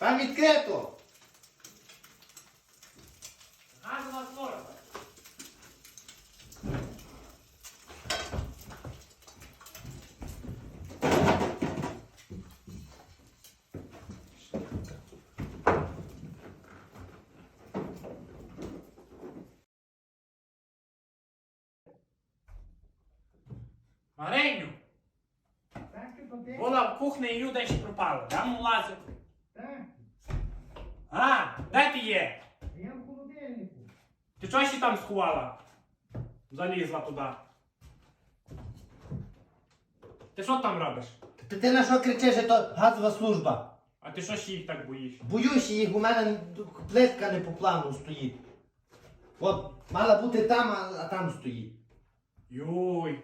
Там відкрито. Газова і туди. була в кухні і Люда ще пропала. Там лазив. А, де ти є? я в холодильнику. Ти чого ще там сховала? Залізла туди. Ти що там робиш? Ти, ти на що кричиш, що то газова служба? А ти що ще їх так боїш? Боюся їх, у мене плитка не по плану стоїть. От, мала бути там, а, а там стоїть. Юй.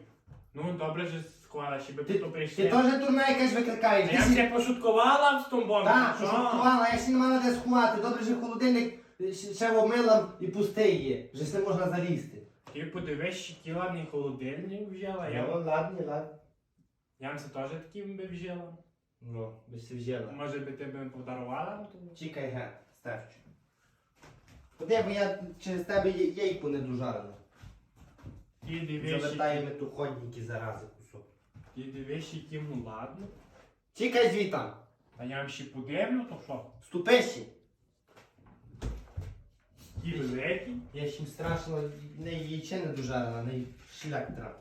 Ну добре же сховала, ще би Ти, ти прийшли. теж дурна якась викликаєш. А я Ти сі- ще пошуткувала з тумбом. Так, що? пошуткувала, я ще не мала де сховати. Добре, що холодильник е, ще ще обмила і пустий є. Вже все можна залізти. Ти подивись, що ті ладний холодильник взяла. Я, Ну, ладно, ладно. я б це теж таким би взяла. Ну, би все взяла. Може би тебе подарувала? Чекай, га, Стевчу. Куди, бо я через тебе є- яйку не дожарила. Ти дивись, Завертаємо ту ходники зарази кусок. ти дивись, яким ладно. Чекай звітам. А я вам ще подивлю, то що? Ступеші. Ті великі. Я ще страшно, в неї яйче не дожарила, неї шляк треба.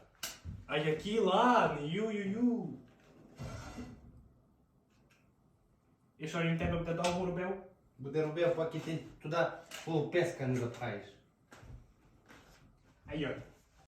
А які ладні, ю-ю-ю. І що він тебе буде довго робив? Буде робив, поки ти туди свого песка не запхаєш. А йой.